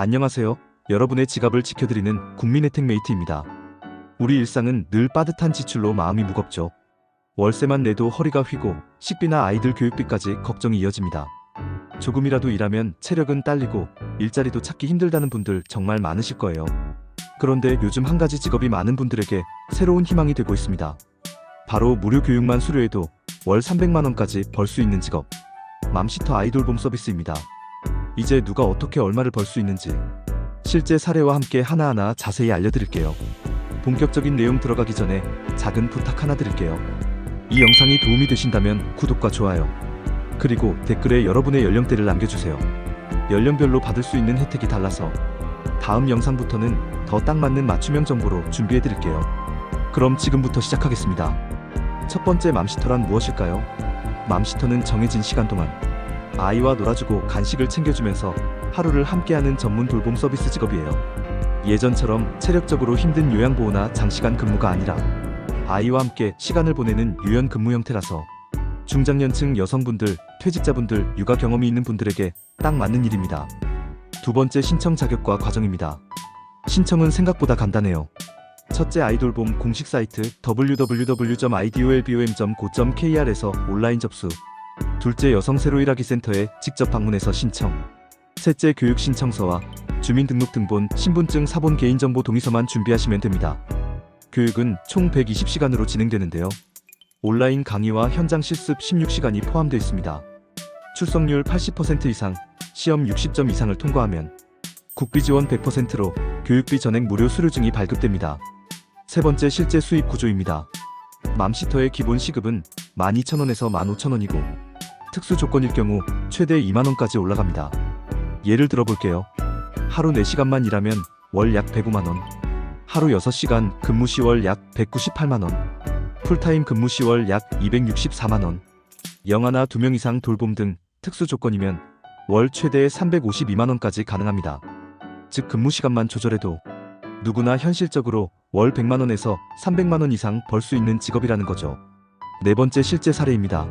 안녕하세요. 여러분의 지갑을 지켜드리는 국민혜택 메이트입니다. 우리 일상은 늘 빠듯한 지출로 마음이 무겁죠. 월세만 내도 허리가 휘고 식비나 아이들 교육비까지 걱정이 이어집니다. 조금이라도 일하면 체력은 딸리고 일자리도 찾기 힘들다는 분들 정말 많으실 거예요. 그런데 요즘 한 가지 직업이 많은 분들에게 새로운 희망이 되고 있습니다. 바로 무료 교육만 수료해도 월 300만 원까지 벌 수 있는 직업. 맘시터 아이돌봄 서비스입니다. 이제 누가 어떻게 얼마를 벌 수 있는지 실제 사례와 함께 하나하나 자세히 알려드릴게요. 본격적인 내용 들어가기 전에 작은 부탁 하나 드릴게요. 이 영상이 도움이 되신다면 구독과 좋아요, 그리고 댓글에 여러분의 연령대를 남겨주세요. 연령별로 받을 수 있는 혜택이 달라서 다음 영상부터는 더 딱 맞는 맞춤형 정보로 준비해 드릴게요. 그럼 지금부터 시작하겠습니다. 첫 번째 맘시터란 무엇일까요? 맘시터는 정해진 시간 동안 아이와 놀아주고 간식을 챙겨주면서 하루를 함께하는 전문 돌봄 서비스 직업이에요. 예전처럼 체력적으로 힘든 요양보호나 장시간 근무가 아니라 아이와 함께 시간을 보내는 유연 근무 형태라서 중장년층 여성분들, 퇴직자분들, 육아 경험이 있는 분들에게 딱 맞는 일입니다. 두 번째 신청 자격과 과정입니다. 신청은 생각보다 간단해요. 첫째 아이돌봄 공식 사이트 www.idolbom.co.kr에서 온라인 접수. 둘째 여성 세로 일하기 센터에 직접 방문해서 신청. 셋째 교육 신청서와 주민등록등본, 신분증, 사본 개인정보 동의서만 준비하시면 됩니다. 교육은 총 120시간으로 진행되는데요. 온라인 강의와 현장 실습 16시간이 포함되어 있습니다. 출석률 80% 이상, 시험 60점 이상을 통과하면 국비 지원 100%로 교육비 전액 무료 수료증이 발급됩니다. 세 번째 실제 수입 구조입니다. 맘시터의 기본 시급은 12,000원에서 15,000원이고 특수 조건일 경우 최대 2만원까지 올라갑니다. 예를 들어 볼게요. 하루 4시간만 일하면 월 약 105만원, 하루 6시간 근무 시 월 약 198만원, 풀타임 근무 시 월 약 264만원, 영아나 2명 이상 돌봄 등 특수 조건이면 월 최대 352만원까지 가능합니다. 즉 근무 시간만 조절해도 누구나 현실적으로 월 100만원에서 300만원 이상 벌 수 있는 직업이라는 거죠. 네 번째 실제 사례입니다.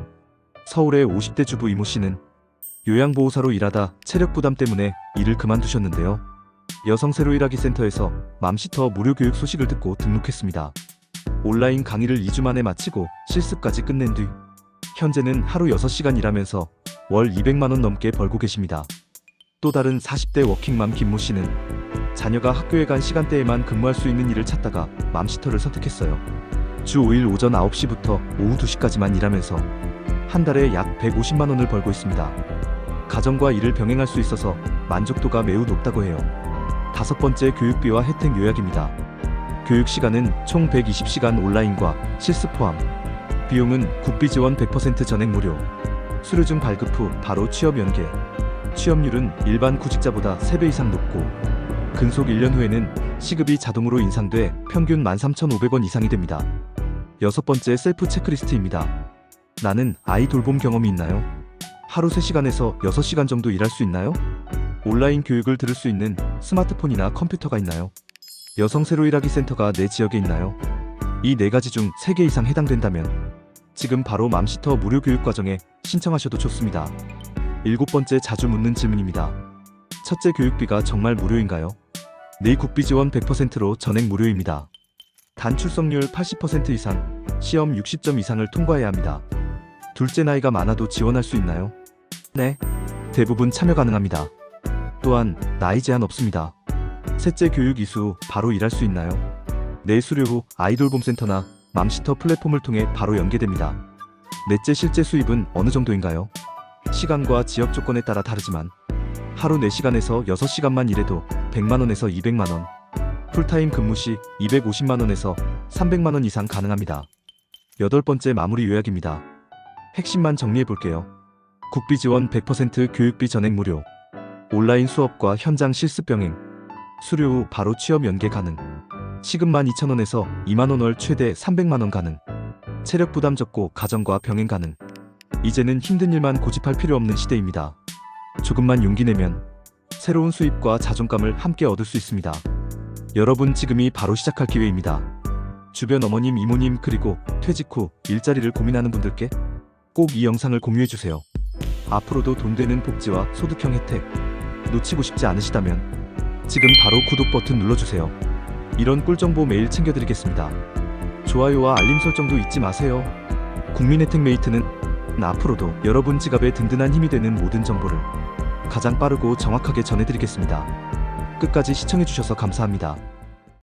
서울의 50대 주부 이모 씨는 요양보호사로 일하다 체력 부담 때문에 일을 그만두셨는데요. 여성 세로 일하기 센터에서 맘시터 무료 교육 소식을 듣고 등록했습니다. 온라인 강의를 2주 만에 마치고 실습까지 끝낸 뒤 현재는 하루 6시간 일하면서 월 200만 원 넘게 벌고 계십니다. 또 다른 40대 워킹맘 김모 씨는 자녀가 학교에 간 시간대에만 근무할 수 있는 일을 찾다가 맘시터를 선택했어요. 주 5일 오전 9시부터 오후 2시까지만 일하면서 한 달에 약 150만 원을 벌고 있습니다. 가정과 일을 병행할 수 있어서 만족도가 매우 높다고 해요. 다섯 번째 교육비와 혜택 요약입니다. 교육 시간은 총 120시간 온라인과 실습 포함. 비용은 국비 지원 100% 전액 무료. 수료증 발급 후 바로 취업 연계. 취업률은 일반 구직자보다 3배 이상 높고 근속 1년 후에는 시급이 자동으로 인상돼 평균 13,500원 이상이 됩니다. 여섯 번째 셀프 체크리스트입니다. 나는 아이 돌봄 경험이 있나요? 하루 3시간에서 6시간 정도 일할 수 있나요? 온라인 교육을 들을 수 있는 스마트폰이나 컴퓨터가 있나요? 여성 세로 일하기 센터가 내 지역에 있나요? 이 네 가지 중 3개 이상 해당된다면 지금 바로 맘시터 무료 교육 과정에 신청하셔도 좋습니다. 일곱 번째 자주 묻는 질문입니다. 첫째 교육비가 정말 무료인가요? 네 국비 지원 100%로 전액 무료입니다. 단 출석률 80% 이상, 시험 60점 이상을 통과해야 합니다. 둘째 나이가 많아도 지원할 수 있나요? 네. 대부분 참여 가능합니다. 또한 나이 제한 없습니다. 셋째 교육 이수 후 바로 일할 수 있나요? 내 수료 후 아이돌봄센터나 맘시터 플랫폼을 통해 바로 연계됩니다. 넷째 실제 수입은 어느 정도인가요? 시간과 지역 조건에 따라 다르지만 하루 4시간에서 6시간만 일해도 100만원에서 200만원, 풀타임 근무 시 250만원에서 300만원 이상 가능합니다. 여덟 번째 마무리 요약입니다. 핵심만 정리해 볼게요. 국비 지원 100% 교육비 전액 무료. 온라인 수업과 현장 실습 병행. 수료 후 바로 취업 연계 가능. 시급만 2,000원에서 2만원 월 최대 300만원 가능. 체력 부담 적고 가정과 병행 가능. 이제는 힘든 일만 고집할 필요 없는 시대입니다. 조금만 용기 내면 새로운 수입과 자존감을 함께 얻을 수 있습니다. 여러분 지금이 바로 시작할 기회입니다. 주변 어머님, 이모님 그리고 퇴직 후 일자리를 고민하는 분들께 꼭 이 영상을 공유해 주세요. 앞으로도 돈 되는 복지와 소득형 혜택 놓치고 싶지 않으시다면 지금 바로 구독 버튼 눌러주세요. 이런 꿀정보 매일 챙겨드리겠습니다. 좋아요와 알림 설정도 잊지 마세요. 국민 혜택 메이트는 앞으로도 여러분 지갑에 든든한 힘이 되는 모든 정보를 가장 빠르고 정확하게 전해드리겠습니다. 끝까지 시청해주셔서 감사합니다.